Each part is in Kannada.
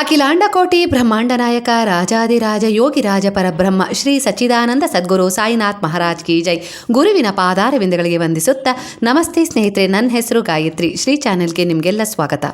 ಅಖಿಲಾಂಡಕೋಟಿ ಬ್ರಹ್ಮಾಂಡ ನಾಯಕ ರಾಜಾದಿರಾಜ ಯೋಗಿರಾಜ ಪರಬ್ರಹ್ಮ, ಶ್ರೀ ಸಚ್ಚಿದಾನಂದ ಸದ್ಗುರು ಸಾಯಿನಾಥ್ ಮಹಾರಾಜ್ ಕಿ ಜೈ. ಗುರುವಿನ ಪಾದಾರವಿಂದಗಳಿಗೆ ವಂದಿಸುತ್ತಾ ನಮಸ್ತೆ ಸ್ನೇಹಿತರೆ, ನನ್ನ ಹೆಸರು ಗಾಯತ್ರಿ. ಶ್ರೀ ಚಾನೆಲ್ಗೆ ನಿಮಗೆಲ್ಲ ಸ್ವಾಗತ.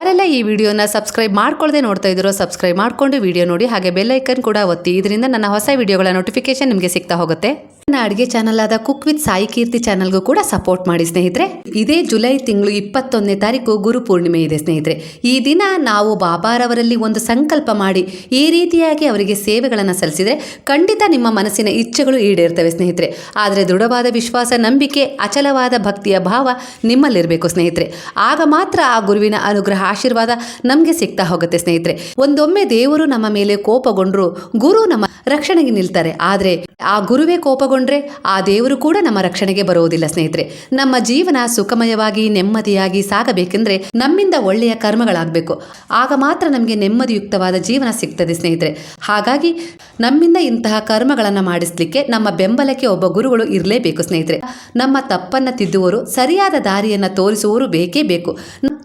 ಯಾರೆಲ್ಲ ಈ ವಿಡಿಯೋನ ಸಬ್ಸ್ಕ್ರೈಬ್ ಮಾಡ್ಕೊಳ್ಳದೆ ನೋಡ್ತಾ ಇದ್ದೀರೋ, ಸಬ್ಸ್ಕ್ರೈಬ್ ಮಾಡ್ಕೊಂಡು ವಿಡಿಯೋ ನೋಡಿ, ಹಾಗೆ ಬೆಲ್ ಐಕನ್ ಕೂಡ ಒತ್ತಿ, ಇದರಿಂದ ನನ್ನ ಹೊಸ ವಿಡಿಯೋಗಳ ನೋಟಿಫಿಕೇಶನ್ ನಿಮಗೆ ಸಿಗ್ತಾ ಹೋಗುತ್ತೆ. ನನ್ನ ಅಡುಗೆ ಚಾನಲ್ ಆದ ಕುಕ್ ವಿತ್ ಸಾಯಿ ಕೀರ್ತಿ ಚಾನಲ್ಗೂ ಕೂಡ ಸಪೋರ್ಟ್ ಮಾಡಿ ಸ್ನೇಹಿತರೆ. ಇದೇ ಜುಲೈ ತಿಂಗಳು ಇಪ್ಪತ್ತೊಂದನೇ ತಾರೀಕು ಗುರು ಪೂರ್ಣಿಮೆ ಇದೆ ಸ್ನೇಹಿತರೆ. ಈ ದಿನ ನಾವು ಬಾಬಾರವರಲ್ಲಿ ಒಂದು ಸಂಕಲ್ಪ ಮಾಡಿ ಈ ರೀತಿಯಾಗಿ ಅವರಿಗೆ ಸೇವೆಗಳನ್ನು ಸಲ್ಲಿಸಿದರೆ ಖಂಡಿತ ನಿಮ್ಮ ಮನಸ್ಸಿನ ಇಚ್ಛೆಗಳು ಈಡೇರ್ತವೆ ಸ್ನೇಹಿತರೆ. ಆದರೆ ದೃಢವಾದ ವಿಶ್ವಾಸ, ನಂಬಿಕೆ, ಅಚಲವಾದ ಭಕ್ತಿಯ ಭಾವ ನಿಮ್ಮಲ್ಲಿರಬೇಕು ಸ್ನೇಹಿತರೆ. ಆಗ ಮಾತ್ರ ಆ ಗುರುವಿನ ಅನುಗ್ರಹ, ಆಶೀರ್ವಾದ ನಮಗೆ ಸಿಗ್ತಾ ಹೋಗುತ್ತೆ ಸ್ನೇಹಿತರೆ. ಒಂದೊಮ್ಮೆ ದೇವರು ನಮ್ಮ ಮೇಲೆ ಕೋಪಗೊಂಡ್ರು ಗುರು ನಮ್ಮ ರಕ್ಷಣೆಗೆ ನಿಲ್ತಾರೆ. ಆದರೆ ಆ ಗುರುವೇ ಕೋಪಗೊಂಡ್ರೆ ಆ ದೇವರು ಕೂಡ ನಮ್ಮ ರಕ್ಷಣೆಗೆ ಬರುವುದಿಲ್ಲ ಸ್ನೇಹಿತರೆ. ನಮ್ಮ ಜೀವನ ಸುಖಮಯವಾಗಿ, ನೆಮ್ಮದಿಯಾಗಿ ಸಾಗಬೇಕೆಂದ್ರೆ ನಮ್ಮಿಂದ ಒಳ್ಳೆಯ ಕರ್ಮಗಳಾಗಬೇಕು. ಆಗ ಮಾತ್ರ ನಮಗೆ ನೆಮ್ಮದಿಯುಕ್ತವಾದ ಜೀವನ ಸಿಗ್ತದೆ ಸ್ನೇಹಿತರೆ. ಹಾಗಾಗಿ ನಮ್ಮಿಂದ ಇಂತಹ ಕರ್ಮಗಳನ್ನು ಮಾಡಿಸ್ಲಿಕ್ಕೆ ನಮ್ಮ ಬೆಂಬಲಕ್ಕೆ ಒಬ್ಬ ಗುರುಗಳು ಇರಲೇಬೇಕು ಸ್ನೇಹಿತರೆ. ನಮ್ಮ ತಪ್ಪನ್ನು ತಿದ್ದುವರು, ಸರಿಯಾದ ದಾರಿಯನ್ನು ತೋರಿಸುವವರು ಬೇಕೇ ಬೇಕು.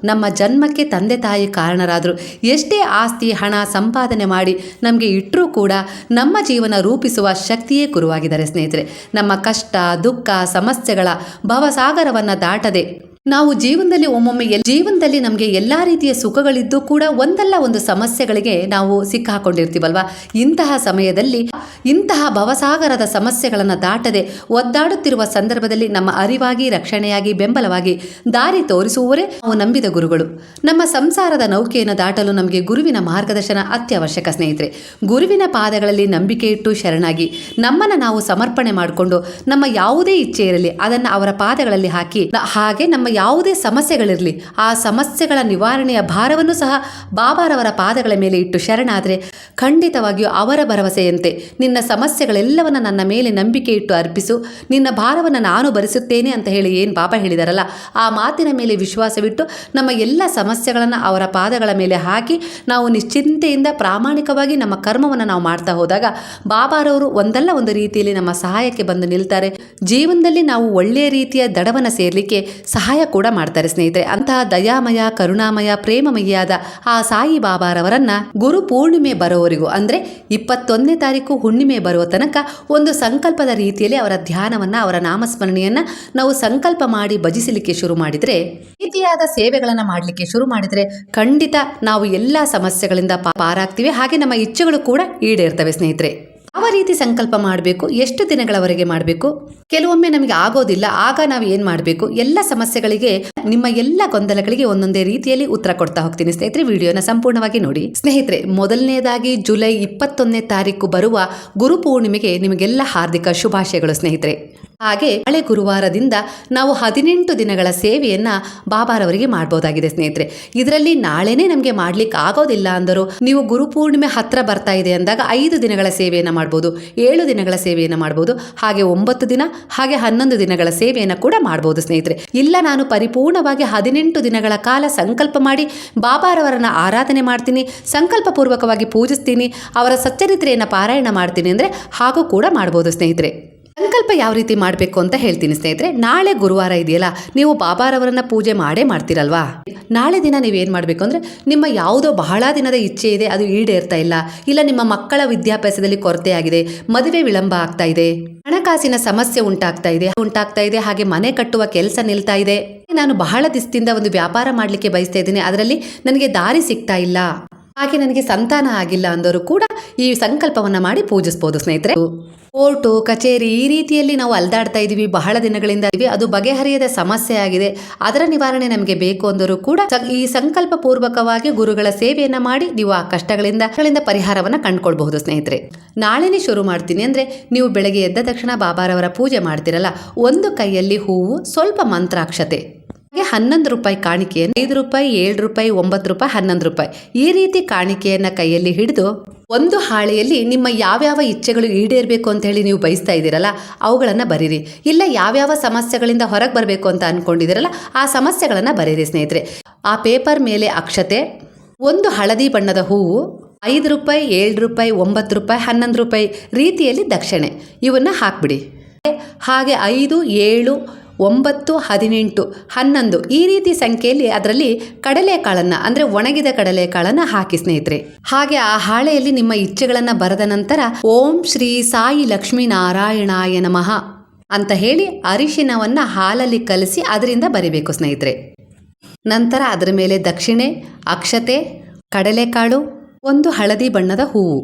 ನಮ್ಮ ಜನ್ಮಕ್ಕೆ ತಂದೆ ತಾಯಿ ಕಾರಣರಾದರು ಎಷ್ಟೇ ಆಸ್ತಿ, ಹಣ ಸಂಪಾದನೆ ಮಾಡಿ ನಮಗೆ ಇಟ್ಟರೂ ಕೂಡ ನಮ್ಮ ಜೀವನ ರೂಪಿಸುವ ಶಕ್ತಿಯೇ ಗುರುವಾಗಿದ್ದಾರೆ ಸ್ನೇಹಿತರೆ. ನಮ್ಮ ಕಷ್ಟ ದುಃಖ ಸಮಸ್ಯೆಗಳ ಭವಸಾಗರವನ್ನು ದಾಟದೆ ನಾವು ಜೀವನದಲ್ಲಿ ಒಮ್ಮೊಮ್ಮೆ ಜೀವನದಲ್ಲಿ ನಮಗೆ ಎಲ್ಲಾ ರೀತಿಯ ಸುಖಗಳಿದ್ದು ಕೂಡ ಒಂದಲ್ಲ ಒಂದು ಸಮಸ್ಯೆಗಳಿಗೆ ನಾವು ಸಿಕ್ಕಾಕೊಂಡಿರ್ತೀವಲ್ವಾ? ಇಂತಹ ಸಮಯದಲ್ಲಿ ಇಂತಹ ಭವಸಾಗರದ ಸಮಸ್ಯೆಗಳನ್ನು ದಾಟದೆ ಒದ್ದಾಡುತ್ತಿರುವ ಸಂದರ್ಭದಲ್ಲಿ ನಮ್ಮ ಅರಿವಾಗಿ, ರಕ್ಷಣೆಯಾಗಿ, ಬೆಂಬಲವಾಗಿ ದಾರಿ ತೋರಿಸುವವರೇ ನಾವು ನಂಬಿದ ಗುರುಗಳು. ನಮ್ಮ ಸಂಸಾರದ ನೌಕೆಯನ್ನು ದಾಟಲು ನಮಗೆ ಗುರುವಿನ ಮಾರ್ಗದರ್ಶನ ಅತ್ಯವಶ್ಯಕ ಸ್ನೇಹಿತರೆ. ಗುರುವಿನ ಪಾದಗಳಲ್ಲಿ ನಂಬಿಕೆ ಇಟ್ಟು ಶರಣಾಗಿ ನಮ್ಮನ್ನು ನಾವು ಸಮರ್ಪಣೆ ಮಾಡಿಕೊಂಡು ನಮ್ಮ ಯಾವುದೇ ಇಚ್ಛೆ ಇರಲಿ ಅದನ್ನು ಅವರ ಪಾದಗಳಲ್ಲಿ ಹಾಕಿ ಹಾಗೆ ನಮ್ಮ ಯಾವುದೇ ಸಮಸ್ಯೆಗಳಿರಲಿ, ಆ ಸಮಸ್ಯೆಗಳ ನಿವಾರಣೆಯ ಭಾರವನ್ನು ಸಹ ಬಾಬಾರವರ ಪಾದಗಳ ಮೇಲೆ ಇಟ್ಟು ಶರಣಾದರೆ ಖಂಡಿತವಾಗಿಯೂ ಅವರ ಭರವಸೆಯಂತೆ ನಿನ್ನ ಸಮಸ್ಯೆಗಳೆಲ್ಲವನ್ನು ನನ್ನ ಮೇಲೆ ನಂಬಿಕೆ ಇಟ್ಟು ಅರ್ಪಿಸು, ನಿನ್ನ ಭಾರವನ್ನು ನಾನು ಭರಿಸುತ್ತೇನೆ ಅಂತ ಹೇಳಿ ಏನು ಬಾಬಾ ಹೇಳಿದಾರಲ್ಲ, ಆ ಮಾತಿನ ಮೇಲೆ ವಿಶ್ವಾಸವಿಟ್ಟು ನಮ್ಮ ಎಲ್ಲ ಸಮಸ್ಯೆಗಳನ್ನು ಅವರ ಪಾದಗಳ ಮೇಲೆ ಹಾಕಿ ನಾವು ನಿಶ್ಚಿಂತೆಯಿಂದ ಪ್ರಾಮಾಣಿಕವಾಗಿ ನಮ್ಮ ಕರ್ಮವನ್ನು ನಾವು ಮಾಡ್ತಾ ಹೋದಾಗ ಬಾಬಾರವರು ಒಂದಲ್ಲ ಒಂದು ರೀತಿಯಲ್ಲಿ ನಮ್ಮ ಸಹಾಯಕ್ಕೆ ಬಂದು ನಿಲ್ತಾರೆ. ಜೀವನದಲ್ಲಿ ನಾವು ಒಳ್ಳೆಯ ರೀತಿಯ ದಡವನ್ನು ಸೇರಲಿಕ್ಕೆ ಸಹಾಯ ಕೂಡ ಮಾಡ್ತಾರೆ ಸ್ನೇಹಿತರೆ. ಅಂತಹ ದಯಾಮಯ, ಕರುಣಾಮಯ, ಪ್ರೇಮಮಯಿಯಾದ ಆ ಸಾಯಿ ಬಾಬಾರವರನ್ನ ಗುರು ಪೂರ್ಣಿಮೆ ಬರೋವರೆಗೂ, ಅಂದ್ರೆ ಇಪ್ಪತ್ತೊಂದನೇ ತಾರೀಕು ಹುಣ್ಣಿಮೆ ಬರುವ ತನಕ ಒಂದು ಸಂಕಲ್ಪದ ರೀತಿಯಲ್ಲಿ ಅವರ ಧ್ಯಾನವನ್ನ, ಅವರ ನಾಮಸ್ಮರಣೆಯನ್ನ ನಾವು ಸಂಕಲ್ಪ ಮಾಡಿ ಭಜಿಸಲಿಕ್ಕೆ ಶುರು ಮಾಡಿದ್ರೆ ರೀತಿಯಾದ ಸೇವೆಗಳನ್ನು ಮಾಡಲಿಕ್ಕೆ ಶುರು ಮಾಡಿದ್ರೆ ಖಂಡಿತ ನಾವು ಎಲ್ಲ ಸಮಸ್ಯೆಗಳಿಂದ ಪಾರಾಗ್ತೀವಿ. ಹಾಗೆ ನಮ್ಮ ಇಚ್ಛೆಗಳು ಕೂಡ ಈಡೇರ್ತವೆ ಸ್ನೇಹಿತರೆ. ಯಾವ ರೀತಿ ಸಂಕಲ್ಪ ಮಾಡಬೇಕು? ಎಷ್ಟು ದಿನಗಳವರೆಗೆ ಮಾಡಬೇಕು? ಕೆಲವೊಮ್ಮೆ ನಮಗೆ ಆಗೋದಿಲ್ಲ, ಆಗ ನಾವು ಏನು ಮಾಡಬೇಕು? ಎಲ್ಲ ಸಮಸ್ಯೆಗಳಿಗೆ, ನಿಮ್ಮ ಎಲ್ಲ ಗೊಂದಲಗಳಿಗೆ ಒಂದೊಂದೇ ರೀತಿಯಲ್ಲಿ ಉತ್ತರ ಕೊಡ್ತಾ ಹೋಗ್ತೀನಿ. ಸ್ನೇಹಿತರೆ, ವಿಡಿಯೋನ ಸಂಪೂರ್ಣವಾಗಿ ನೋಡಿ. ಸ್ನೇಹಿತರೆ, ಮೊದಲನೇದಾಗಿ ಜುಲೈ ಇಪ್ಪತ್ತೊಂದನೇ ತಾರೀಕು ಬರುವ ಗುರು ಪೂರ್ಣಿಮೆಗೆ ನಿಮಗೆಲ್ಲ ಹಾರ್ದಿಕ ಶುಭಾಶಯಗಳು ಸ್ನೇಹಿತರೆ. ಹಾಗೆ ಹಳೆ ಗುರುವಾರದಿಂದ ನಾವು ಹದಿನೆಂಟು ದಿನಗಳ ಸೇವೆಯನ್ನ ಬಾಬಾರವರಿಗೆ ಮಾಡಬಹುದಾಗಿದೆ ಸ್ನೇಹಿತರೆ. ಇದರಲ್ಲಿ ನಾಳೆನೇ ನಮಗೆ ಮಾಡ್ಲಿಕ್ಕೆ ಆಗೋದಿಲ್ಲ ಅಂದರು ನೀವು ಗುರು ಪೂರ್ಣಿಮೆ ಹತ್ರ ಬರ್ತಾ ಇದೆ ಅಂದಾಗ ಐದು ದಿನಗಳ ಸೇವೆಯನ್ನು ಮಾಡ್ಬೋದು, ಏಳು ದಿನಗಳ ಸೇವೆಯನ್ನು ಮಾಡ್ಬೋದು, ಹಾಗೆ ಒಂಬತ್ತು ದಿನ, ಹಾಗೆ ಹನ್ನೊಂದು ದಿನಗಳ ಸೇವೆಯನ್ನು ಕೂಡ ಮಾಡ್ಬೋದು ಸ್ನೇಹಿತರೆ. ಇಲ್ಲ, ನಾನು ಪರಿಪೂರ್ಣವಾಗಿ ಹದಿನೆಂಟು ದಿನಗಳ ಕಾಲ ಸಂಕಲ್ಪ ಮಾಡಿ ಬಾಬಾರವರನ್ನು ಆರಾಧನೆ ಮಾಡ್ತೀನಿ ಸಂಕಲ್ಪ ಪೂರ್ವಕವಾಗಿ ಪೂಜಿಸ್ತೀನಿ, ಅವರ ಸಚ್ಚರಿತ್ರೆಯನ್ನು ಪಾರಾಯಣ ಮಾಡ್ತೀನಿ ಅಂದರೆ ಹಾಗೂ ಕೂಡ ಮಾಡ್ಬೋದು ಸ್ನೇಹಿತರೆ. ಸಂಕಲ್ಪ ಯಾವ ರೀತಿ ಮಾಡಬೇಕು ಅಂತ ಹೇಳ್ತೀನಿ, ಸ್ನೇಹಿತರೆ. ನಾಳೆ ಗುರುವಾರ ಇದೆಯಲ್ಲ, ನೀವು ಬಾಬಾರವರನ್ನ ಪೂಜೆ ಮಾಡೇ ಮಾಡ್ತೀರಲ್ವಾ? ನಾಳೆ ದಿನ ನೀವೇನು ಮಾಡಬೇಕು ಅಂದರೆ, ನಿಮ್ಮ ಯಾವುದೋ ಬಹಳ ದಿನದ ಇಚ್ಛೆ ಇದೆ, ಅದು ಈಡೇರ್ತಾ ಇಲ್ಲ ಇಲ್ಲ ನಿಮ್ಮ ಮಕ್ಕಳ ವಿದ್ಯಾಭ್ಯಾಸದಲ್ಲಿ ಕೊರತೆ ಆಗಿದೆ, ಮದುವೆ ವಿಳಂಬ ಆಗ್ತಾ ಇದೆ, ಹಣಕಾಸಿನ ಸಮಸ್ಯೆ ಉಂಟಾಗ್ತಾ ಇದೆ ಉಂಟಾಗ್ತಾ ಇದೆ, ಹಾಗೆ ಮನೆ ಕಟ್ಟುವ ಕೆಲಸ ನಿಲ್ತಾ ಇದೆ. ನಾನು ಬಹಳ ದಿಸ್ತಿಂದ ಒಂದು ವ್ಯಾಪಾರ ಮಾಡಲಿಕ್ಕೆ ಬಯಸ್ತಾ ಇದ್ದೀನಿ, ಅದರಲ್ಲಿ ನನಗೆ ದಾರಿ ಸಿಗ್ತಾ ಇಲ್ಲ. ಹಾಗೆ ನನಗೆ ಸಂತಾನ ಆಗಿಲ್ಲ ಅಂದವರು ಕೂಡ ಈ ಸಂಕಲ್ಪವನ್ನ ಮಾಡಿ ಪೂಜಿಸ್ಬೋದು, ಸ್ನೇಹಿತರೆ. ಕೋರ್ಟು, ಕಚೇರಿ ಈ ರೀತಿಯಲ್ಲಿ ನಾವು ಅಲ್ದಾಡ್ತಾ ಇದೀವಿ, ಬಹಳ ದಿನಗಳಿಂದ ಅದು ಬಗೆಹರಿಯದ ಸಮಸ್ಯೆ ಆಗಿದೆ. ಅದರ ನಿವಾರಣೆ ನಮಗೆ ಬೇಕು ಅಂದರೂ ಕೂಡ ಈ ಸಂಕಲ್ಪ ಪೂರ್ವಕವಾಗಿ ಗುರುಗಳ ಸೇವೆಯನ್ನ ಮಾಡಿ ನೀವು ಆ ಕಷ್ಟಗಳಿಂದ ಪರಿಹಾರವನ್ನ ಕಂಡುಕೊಳ್ಬಹುದು ಸ್ನೇಹಿತರೆ. ನಾಳೆನೇ ಶುರು ಮಾಡ್ತೀನಿ ಅಂದ್ರೆ ನೀವು ಬೆಳಗ್ಗೆ ಎದ್ದ ತಕ್ಷಣ ಬಾಬಾರವರ ಪೂಜೆ ಮಾಡ್ತಿರಲ್ಲ, ಒಂದು ಕೈಯಲ್ಲಿ ಹೂವು, ಸ್ವಲ್ಪ ಮಂತ್ರಾಕ್ಷತೆ. ಹನ್ನೊಂದು ರೂಪಾಯಿ ಕಾಣಿಕೆಯನ್ನು ಐದು ರೂಪಾಯಿ, ಏಳು ರೂಪಾಯಿ, ಒಂಬತ್ತು ರೂಪಾಯಿ, ಹನ್ನೊಂದು ರೂಪಾಯಿ. ಈ ರೀತಿ ಕಾಣಿಕೆಯನ್ನ ಕೈಯಲ್ಲಿ ಹಿಡಿದು ಒಂದು ಹಾಳೆಯಲ್ಲಿ ನಿಮ್ಮ ಯಾವ್ಯಾವ ಇಚ್ಛೆಗಳು ಈಡೇರಬೇಕು ಅಂತ ಹೇಳಿ ನೀವು ಬಯಸ್ತಾ ಇದ್ದೀರಲ್ಲ, ಅವುಗಳನ್ನು ಬರೀರಿ. ಇಲ್ಲ ಯಾವ್ಯಾವ ಸಮಸ್ಯೆಗಳಿಂದ ಹೊರಗೆ ಬರಬೇಕು ಅಂತ ಅನ್ಕೊಂಡಿದ್ದೀರಲ್ಲ, ಆ ಸಮಸ್ಯೆಗಳನ್ನು ಬರೀರಿ ಸ್ನೇಹಿತರೆ. ಆ ಪೇಪರ್ ಮೇಲೆ ಅಕ್ಷತೆ, ಒಂದು ಹಳದಿ ಬಣ್ಣದ ಹೂವು, ಐದು ರೂಪಾಯಿ, ಏಳು ರೂಪಾಯಿ, ಒಂಬತ್ತು ರೂಪಾಯಿ, ಹನ್ನೊಂದು ರೂಪಾಯಿ ರೀತಿಯಲ್ಲಿ ದಕ್ಷಿಣೆ. ಇವನ್ನ ಹಾಕ್ಬಿಡಿ. ಹಾಗೆ ಐದು, ಏಳು ಒಂಬತ್ತು, ಹದಿನೆಂಟು, ಹನ್ನೊಂದು ಈ ರೀತಿ ಸಂಖ್ಯೆಯಲ್ಲಿ ಅದರಲ್ಲಿ ಕಡಲೆಕಾಳನ್ನು, ಅಂದರೆ ಒಣಗಿದ ಕಡಲೆಕಾಳನ್ನು ಹಾಕಿ ಸ್ನೇಹಿತರೆ. ಹಾಗೆ ಆ ಹಾಳೆಯಲ್ಲಿ ನಿಮ್ಮ ಇಚ್ಛೆಗಳನ್ನು ಬರೆದ ನಂತರ ಓಂ ಶ್ರೀ ಸಾಯಿ ಲಕ್ಷ್ಮೀ ನಾರಾಯಣಾಯ ನಮಃ ಅಂತ ಹೇಳಿ ಅರಿಶಿನವನ್ನು ಹಾಲಲ್ಲಿ ಕಲಸಿ ಅದರಿಂದ ಬರಿಬೇಕು ಸ್ನೇಹಿತರೆ. ನಂತರ ಅದರ ಮೇಲೆ ದಕ್ಷಿಣೆ, ಅಕ್ಷತೆ, ಕಡಲೆಕಾಳು, ಒಂದು ಹಳದಿ ಬಣ್ಣದ ಹೂವು.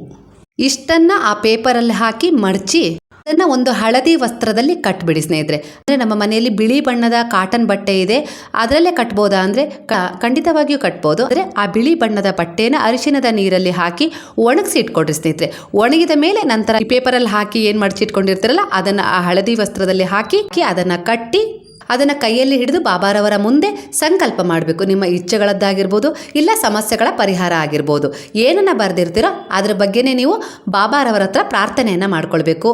ಇಷ್ಟನ್ನ ಆ ಪೇಪರಲ್ಲಿ ಹಾಕಿ ಮಡಚಿ ಅದನ್ನ ಒಂದು ಹಳದಿ ವಸ್ತ್ರದಲ್ಲಿ ಕಟ್ಬಿಡಿ ಸ್ನೇಹಿತರೆ. ಅಂದರೆ ನಮ್ಮ ಮನೆಯಲ್ಲಿ ಬಿಳಿ ಬಣ್ಣದ ಕಾಟನ್ ಬಟ್ಟೆ ಇದೆ. ಅದರಲ್ಲೇ ಕಟ್ಬೋದಾ? ಅಂದರೆ ಖಂಡಿತವಾಗಿಯೂ ಕಟ್ಬೋದು. ಅಂದರೆ ಆ ಬಿಳಿ ಬಣ್ಣದ ಬಟ್ಟೆನ ಅರಿಶಿನದ ನೀರಲ್ಲಿ ಹಾಕಿ ಒಣಗಿಸಿ ಇಟ್ಕೊಡ್ರಿ ಸ್ನೇಹಿತರೆ. ಒಣಗಿದ ಮೇಲೆ ನಂತರ ಈ ಪೇಪರಲ್ಲಿ ಹಾಕಿ ಏನು ಮಡಚಿಟ್ಕೊಂಡಿರ್ತಾರಲ್ಲ ಅದನ್ನು ಆ ಹಳದಿ ವಸ್ತ್ರದಲ್ಲಿ ಹಾಕಿ ಅದನ್ನು ಕಟ್ಟಿ, ಅದನ್ನು ಕೈಯಲ್ಲಿ ಹಿಡಿದು ಬಾಬಾರವರ ಮುಂದೆ ಸಂಕಲ್ಪ ಮಾಡಬೇಕು. ನಿಮ್ಮ ಇಚ್ಛೆಗಳದ್ದಾಗಿರ್ಬೋದು, ಇಲ್ಲ ಸಮಸ್ಯೆಗಳ ಪರಿಹಾರ ಆಗಿರ್ಬೋದು. ಏನನ್ನ ಬರೆದಿರ್ತೀರೋ ಅದ್ರ ಬಗ್ಗೆನೇ ನೀವು ಬಾಬಾರವರ ಹತ್ರ ಪ್ರಾರ್ಥನೆಯನ್ನು ಮಾಡ್ಕೊಳ್ಬೇಕು.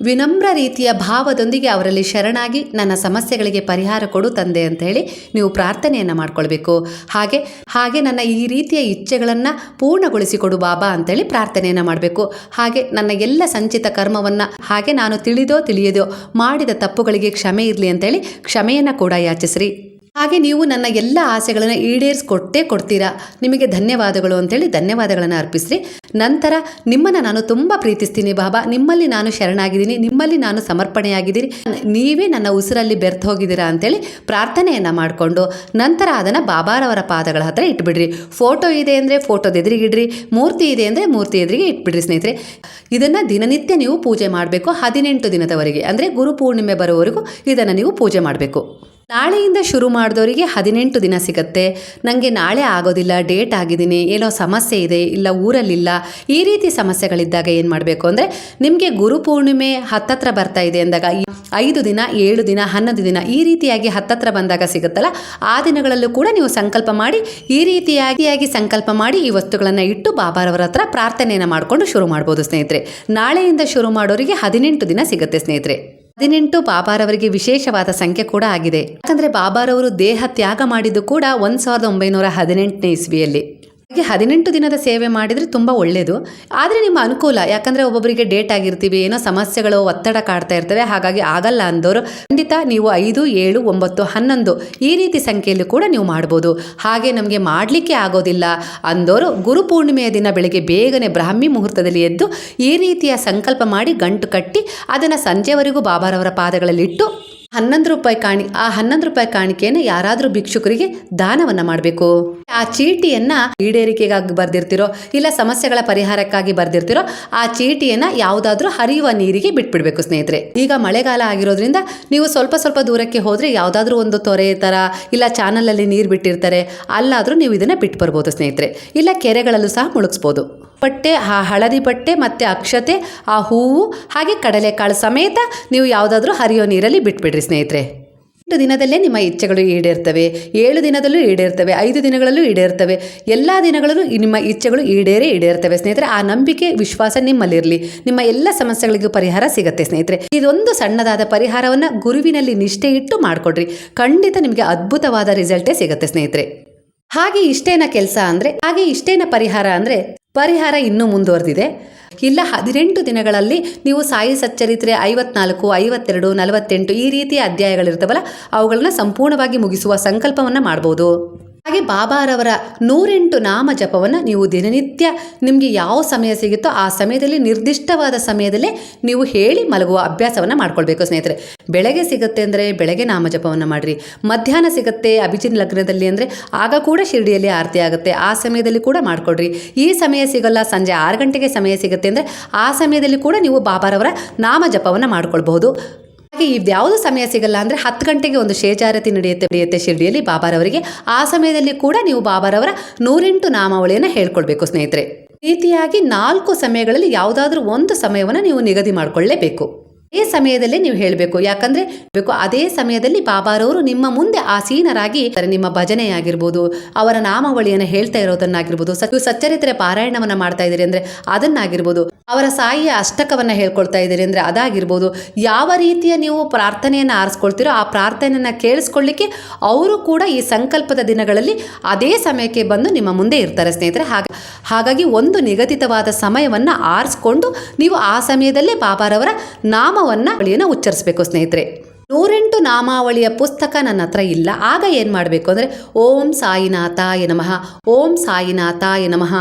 ವಿನಮ್ರ ರೀತಿಯ ಭಾವದೊಂದಿಗೆ ಅವರಲ್ಲಿ ಶರಣಾಗಿ ನನ್ನ ಸಮಸ್ಯೆಗಳಿಗೆ ಪರಿಹಾರ ಕೊಡು ತಂದೆ ಅಂತ ಹೇಳಿ ನೀವು ಪ್ರಾರ್ಥನೆಯನ್ನು ಮಾಡ್ಕೊಳ್ಬೇಕು. ಹಾಗೆ ಹಾಗೆ ನನ್ನ ಈ ರೀತಿಯ ಇಚ್ಛೆಗಳನ್ನು ಪೂರ್ಣಗೊಳಿಸಿಕೊಡು ಬಾಬಾ ಅಂತೇಳಿ ಪ್ರಾರ್ಥನೆಯನ್ನು ಮಾಡಬೇಕು. ಹಾಗೆ ನನ್ನ ಎಲ್ಲ ಸಂಚಿತ ಕರ್ಮವನ್ನು ಹಾಗೆ ನಾನು ತಿಳಿದೋ ತಿಳಿಯದೋ ಮಾಡಿದ ತಪ್ಪುಗಳಿಗೆ ಕ್ಷಮೆ ಇರಲಿ ಅಂತೇಳಿ ಕ್ಷಮೆಯನ್ನು ಕೂಡ ಯಾಚಿಸ್ರಿ. ಹಾಗೆ ನೀವು ನನ್ನ ಎಲ್ಲ ಆಸೆಗಳನ್ನು ಈಡೇರಿಸ್ಕೊಟ್ಟೇ ಕೊಡ್ತೀರಾ? ನಿಮಗೆ ಧನ್ಯವಾದಗಳು ಅಂತೇಳಿ ಧನ್ಯವಾದಗಳನ್ನು ಅರ್ಪಿಸ್ರಿ. ನಂತರ ನಿಮ್ಮನ್ನು ನಾನು ತುಂಬ ಪ್ರೀತಿಸ್ತೀನಿ ಬಾಬಾ. ನಿಮ್ಮಲ್ಲಿ ನಾನು ಶರಣಾಗಿದ್ದೀನಿ. ನಿಮ್ಮಲ್ಲಿ ನಾನು ಸಮರ್ಪಣೆಯಾಗಿದ್ದೀನಿ. ನೀವೇ ನನ್ನ ಉಸಿರಲ್ಲಿ ಬೆರ್ತು ಹೋಗಿದ್ದೀರಾ ಅಂತೇಳಿ ಪ್ರಾರ್ಥನೆಯನ್ನು ಮಾಡಿಕೊಂಡು ನಂತರ ಅದನ್ನು ಬಾಬಾರವರ ಪಾದಗಳ ಹತ್ರ ಇಟ್ಬಿಡ್ರಿ. ಫೋಟೋ ಇದೆ ಅಂದರೆ ಫೋಟೋದ ಎದುರಿಗಿಡ್ರಿ ಮೂರ್ತಿ ಇದೆ ಅಂದರೆ ಮೂರ್ತಿ ಎದುರಿಗೆ ಇಟ್ಬಿಡ್ರಿ ಸ್ನೇಹಿತರೆ. ಇದನ್ನು ದಿನನಿತ್ಯ ನೀವು ಪೂಜೆ ಮಾಡಬೇಕು ಹದಿನೆಂಟು ದಿನದವರೆಗೆ. ಅಂದರೆ ಗುರು ಪೂರ್ಣಿಮೆ ಬರೋವರೆಗೂ ಇದನ್ನು ನೀವು ಪೂಜೆ ಮಾಡಬೇಕು. ನಾಳೆಯಿಂದ ಶುರು ಮಾಡಿದವರಿಗೆ ಹದಿನೆಂಟು ದಿನ ಸಿಗುತ್ತೆ. ನನಗೆ ನಾಳೆ ಆಗೋದಿಲ್ಲ, ಡೇಟ್ ಆಗಿದ್ದೀನಿ, ಏನೋ ಸಮಸ್ಯೆ ಇದೆ, ಇಲ್ಲ ಊರಲ್ಲಿಲ್ಲ. ಈ ರೀತಿ ಸಮಸ್ಯೆಗಳಿದ್ದಾಗ ಏನು ಮಾಡಬೇಕು ಅಂದರೆ, ನಿಮಗೆ ಗುರುಪೂರ್ಣಿಮೆ ಹತ್ತತ್ರ ಬರ್ತಾ ಇದೆ ಅಂದಾಗ ಐದು ದಿನ, ಏಳು ದಿನ, ಹನ್ನೊಂದು ದಿನ ಈ ರೀತಿಯಾಗಿ ಹತ್ತತ್ರ ಬಂದಾಗ ಸಿಗುತ್ತಲ್ಲ, ಆ ದಿನಗಳಲ್ಲೂ ಕೂಡ ನೀವು ಸಂಕಲ್ಪ ಮಾಡಿ, ಈ ರೀತಿಯಾಗಿಯಾಗಿ ಸಂಕಲ್ಪ ಮಾಡಿ ಈ ವಸ್ತುಗಳನ್ನು ಇಟ್ಟು ಬಾಬಾರವರ ಹತ್ರ ಪ್ರಾರ್ಥನೆಯನ್ನು ಮಾಡಿಕೊಂಡು ಶುರು ಮಾಡ್ಬೋದು ಸ್ನೇಹಿತರೆ. ನಾಳೆಯಿಂದ ಶುರು ಮಾಡೋರಿಗೆ ಹದಿನೆಂಟು ದಿನ ಸಿಗುತ್ತೆ ಸ್ನೇಹಿತರೆ. ಹದಿನೆಂಟು ಬಾಬಾರವರಿಗೆ ವಿಶೇಷವಾದ ಸಂಖ್ಯೆ ಕೂಡ ಆಗಿದೆ. ಯಾಕಂದ್ರೆ ಬಾಬಾರವರು ದೇಹ ತ್ಯಾಗ ಮಾಡಿದ್ದು ಕೂಡ ಒಂದ್ ಸಾವಿರದ ಒಂಬೈನೂರ ಹದಿನೆಂಟನೇ ಇಸ್ವಿಯಲ್ಲಿ. ಹಾಗೆ ಹದಿನೆಂಟು ದಿನದ ಸೇವೆ ಮಾಡಿದರೆ ತುಂಬ ಒಳ್ಳೆಯದು ಆದರೆ ನಿಮ್ಮ ಅನುಕೂಲ, ಯಾಕಂದರೆ ಒಬ್ಬೊಬ್ಬರಿಗೆ ಡೇಟ್ ಆಗಿರ್ತೀವಿ, ಏನೋ ಸಮಸ್ಯೆಗಳು, ಒತ್ತಡ ಕಾಡ್ತಾ ಇರ್ತವೆ, ಹಾಗಾಗಿ ಆಗಲ್ಲ ಅಂದವರು ಖಂಡಿತ ನೀವು ಐದು, ಏಳು, ಒಂಬತ್ತು, ಹನ್ನೊಂದು ಈ ರೀತಿ ಸಂಖ್ಯೆಯಲ್ಲಿ ಕೂಡ ನೀವು ಮಾಡ್ಬೋದು. ಹಾಗೆ ನಮಗೆ ಮಾಡಲಿಕ್ಕೆ ಆಗೋದಿಲ್ಲ ಅಂದವರು ಗುರು ಪೂರ್ಣಿಮೆಯ ದಿನ ಬೆಳಗ್ಗೆ ಬೇಗನೆ ಬ್ರಾಹ್ಮಿ ಮುಹೂರ್ತದಲ್ಲಿ ಎದ್ದು ಈ ರೀತಿಯ ಸಂಕಲ್ಪ ಮಾಡಿ ಗಂಟು ಕಟ್ಟಿ ಅದನ್ನು ಸಂಜೆವರೆಗೂ ಬಾಬಾರವರ ಪಾದಗಳಲ್ಲಿ ಇಟ್ಟು ಹನ್ನೊಂದು ರೂಪಾಯಿ ಕಾಣಿ, ಆ ಹನ್ನೊಂದು ರೂಪಾಯಿ ಕಾಣಿಕೆಯನ್ನು ಯಾರಾದರೂ ಭಿಕ್ಷುಕರಿಗೆ ದಾನವನ್ನ ಮಾಡಬೇಕು. ಆ ಚೀಟಿಯನ್ನ ಈಡೇರಿಕೆಗಾಗಿ ಬರ್ದಿರ್ತಿರೋ, ಇಲ್ಲ ಸಮಸ್ಯೆಗಳ ಪರಿಹಾರಕ್ಕಾಗಿ ಬರ್ದಿರ್ತಿರೋ, ಆ ಚೀಟಿಯನ್ನ ಯಾವುದಾದ್ರೂ ಹರಿಯುವ ನೀರಿಗೆ ಬಿಟ್ಬಿಡ್ಬೇಕು ಸ್ನೇಹಿತರೆ. ಈಗ ಮಳೆಗಾಲ ಆಗಿರೋದ್ರಿಂದ ನೀವು ಸ್ವಲ್ಪ ಸ್ವಲ್ಪ ದೂರಕ್ಕೆ ಹೋದ್ರೆ ಯಾವುದಾದ್ರೂ ಒಂದು ತೊರೆ ಥರ ಇಲ್ಲ ಚಾನಲಲ್ಲಿ ನೀರು ಬಿಟ್ಟಿರ್ತಾರೆ, ಅಲ್ಲಾದರೂ ನೀವು ಇದನ್ನ ಬಿಟ್ಟು ಬರ್ಬೋದು ಸ್ನೇಹಿತರೆ. ಇಲ್ಲ ಕೆರೆಗಳಲ್ಲೂ ಸಹ ಮುಳುಗಿಸ್ಬೋದು. ಪಟ್ಟೆ, ಆ ಹಳದಿ ಪಟ್ಟೆ ಮತ್ತು ಅಕ್ಷತೆ, ಆ ಹೂವು, ಹಾಗೆ ಕಡಲೆಕಾಳು ಸಮೇತ ನೀವು ಯಾವುದಾದ್ರೂ ಹರಿಯೋ ನೀರಲ್ಲಿ ಬಿಟ್ಬಿಡ್ರಿ ಸ್ನೇಹಿತರೆ. ಎಂಟು ದಿನದಲ್ಲೇ ನಿಮ್ಮ ಇಚ್ಛೆಗಳು ಈಡೇರ್ತವೆ, ಏಳು ದಿನದಲ್ಲೂ ಈಡೇರ್ತವೆ, ಐದು ದಿನಗಳಲ್ಲೂ ಈಡೇರ್ತವೆ, ಎಲ್ಲ ದಿನಗಳಲ್ಲೂ ನಿಮ್ಮ ಇಚ್ಛೆಗಳು ಈಡೇರೇ ಈಡೇರ್ತವೆ ಸ್ನೇಹಿತರೆ. ಆ ನಂಬಿಕೆ, ವಿಶ್ವಾಸ ನಿಮ್ಮಲ್ಲಿರಲಿ, ನಿಮ್ಮ ಎಲ್ಲ ಸಮಸ್ಯೆಗಳಿಗೂ ಪರಿಹಾರ ಸಿಗುತ್ತೆ ಸ್ನೇಹಿತರೆ. ಇದೊಂದು ಸಣ್ಣದಾದ ಪರಿಹಾರವನ್ನು ಗುರುವಿನಲ್ಲಿ ನಿಷ್ಠೆ ಇಟ್ಟು ಮಾಡಿಕೊಡ್ರಿ, ಖಂಡಿತ ನಿಮಗೆ ಅದ್ಭುತವಾದ ರಿಸಲ್ಟೇ ಸಿಗುತ್ತೆ ಸ್ನೇಹಿತರೆ. ಹಾಗೆ ಇಷ್ಟೇನ ಕೆಲಸ ಅಂದರೆ, ಹಾಗೆ ಇಷ್ಟೇನ ಪರಿಹಾರ ಅಂದರೆ ಪರಿಹಾರ ಇನ್ನೂ ಮುಂದುವರೆದಿದೆ. ಇಲ್ಲ, ಹದಿನೆಂಟು ದಿನಗಳಲ್ಲಿ ನೀವು ಸಾಯಿ ಸಚ್ಚರಿತ್ರೆ ಐವತ್ನಾಲ್ಕು, ಐವತ್ತೆರಡು, ನಲವತ್ತೆಂಟು ಈ ರೀತಿಯ ಅಧ್ಯಾಯಗಳಿರ್ತವಲ್ಲ, ಅವುಗಳನ್ನ ಸಂಪೂರ್ಣವಾಗಿ ಮುಗಿಸುವ ಸಂಕಲ್ಪವನ್ನು ಮಾಡ್ಬೋದು. ಹಾಗೆ ಬಾಬಾರವರ ನೂರೆಂಟು ನಾಮ ಜಪವನ್ನು ನೀವು ದಿನನಿತ್ಯ ನಿಮಗೆ ಯಾವ ಸಮಯ ಸಿಗುತ್ತೋ ಆ ಸಮಯದಲ್ಲಿ, ನಿರ್ದಿಷ್ಟವಾದ ಸಮಯದಲ್ಲೇ ನೀವು ಹೇಳಿ ಮಲಗುವ ಅಭ್ಯಾಸವನ್ನು ಮಾಡ್ಕೊಳ್ಬೇಕು ಸ್ನೇಹಿತರೆ. ಬೆಳಗ್ಗೆ ಸಿಗುತ್ತೆ ಅಂದರೆ ಬೆಳಗ್ಗೆ ನಾಮ ಜಪವನ್ನು ಮಾಡಿರಿ. ಮಧ್ಯಾಹ್ನ ಸಿಗುತ್ತೆ ಅಭಿಜಿನ್ ಲಗ್ನದಲ್ಲಿ ಅಂದರೆ ಆಗ ಕೂಡ ಶಿರಡಿಯಲ್ಲಿ ಆರತಿ ಆಗುತ್ತೆ. ಆ ಸಮಯದಲ್ಲಿ ಕೂಡ ಮಾಡಿಕೊಡ್ರಿ. ಈ ಸಮಯ ಸಿಗಲ್ಲ, ಸಂಜೆ ಆರು ಗಂಟೆಗೆ ಸಮಯ ಸಿಗುತ್ತೆ ಅಂದರೆ ಆ ಸಮಯದಲ್ಲಿ ಕೂಡ ನೀವು ಬಾಬಾರವರ ನಾಮ ಜಪವನ್ನು ಮಾಡ್ಕೊಳ್ಬಹುದು. ಹಾಗೆ ಇದ್ಯಾವುದು ಸಮಯ ಸಿಗಲ್ಲ ಅಂದರೆ ಹತ್ತು ಗಂಟೆಗೆ ಒಂದು ಶೇಜಾರತಿ ನಡೆಯುತ್ತೆ ನಡೆಯುತ್ತೆ ಶಿರಡಿಯಲ್ಲಿ ಬಾಬಾರವರಿಗೆ ಆ ಸಮಯದಲ್ಲಿ ಕೂಡ ನೀವು ಬಾಬಾರವರ ನೂರೆಂಟು ನಾಮಾವಳಿಯನ್ನು ಹೇಳ್ಕೊಳ್ಬೇಕು ಸ್ನೇಹಿತರೆ. ರೀತಿಯಾಗಿ ನಾಲ್ಕು ಸಮಯಗಳಲ್ಲಿ ಯಾವುದಾದ್ರೂ ಒಂದು ಸಮಯವನ್ನು ನೀವು ನಿಗದಿ ಮಾಡಿಕೊಳ್ಳೇಬೇಕು. ಅದೇ ಸಮಯದಲ್ಲಿ ನೀವು ಹೇಳಬೇಕು. ಯಾಕಂದ್ರೆ ಬೇಕು, ಅದೇ ಸಮಯದಲ್ಲಿ ಬಾಬಾರವರು ನಿಮ್ಮ ಮುಂದೆ ಆಸೀನರಾಗಿ ನಿಮ್ಮ ಭಜನೆ ಆಗಿರ್ಬೋದು ಅವರ ನಾಮಾವಳಿಯನ್ನು ಹೇಳ್ತಾ ಇರೋದನ್ನಾಗಿರ್ಬೋದು ಸಚ್ಚರಿತ್ರೆ ಪಾರಾಯಣವನ್ನ ಮಾಡ್ತಾ ಇದ್ದೀರಿ ಅಂದ್ರೆ ಅದನ್ನಾಗಿರ್ಬೋದು, ಅವರ ಸಾಯಿಯ ಅಷ್ಟಕವನ್ನ ಹೇಳ್ಕೊಳ್ತಾ ಇದ್ದೀರಿ ಅಂದ್ರೆ ಅದಾಗಿರ್ಬೋದು, ಯಾವ ರೀತಿಯ ನೀವು ಪ್ರಾರ್ಥನೆಯನ್ನು ಆರಿಸ್ಕೊಳ್ತೀರೋ ಆ ಪ್ರಾರ್ಥನೆಯನ್ನ ಕೇಳಿಸ್ಕೊಳ್ಳಿಕ್ಕೆ ಅವರು ಕೂಡ ಈ ಸಂಕಲ್ಪದ ದಿನಗಳಲ್ಲಿ ಅದೇ ಸಮಯಕ್ಕೆ ಬಂದು ನಿಮ್ಮ ಮುಂದೆ ಇರ್ತಾರೆ ಸ್ನೇಹಿತರೆ. ಹಾಗ, ಹಾಗಾಗಿ ಒಂದು ನಿಗದಿತವಾದ ಸಮಯವನ್ನ ಆರಿಸ್ಕೊಂಡು ನೀವು ಆ ಸಮಯದಲ್ಲೇ ಬಾಬಾರವರ ನಾಮವನ್ನ ಬಳಿಯನ್ನು ಉಚ್ಚರಿಸಬೇಕು, ಸ್ನೇಹಿತರೆ. ನೂರೆಂಟು ನಾಮಾವಳಿಯ ಪುಸ್ತಕ ನನ್ನ ಹತ್ರ ಇಲ್ಲ. ಆಗ ಏನು ಮಾಡಬೇಕು ಅಂದರೆ, ಓಂ ಸಾಯಿನಾಥಾಯ ನಮಃ, ಓಂ ಸಾಯಿನಾಥಾಯ ನಮಃ.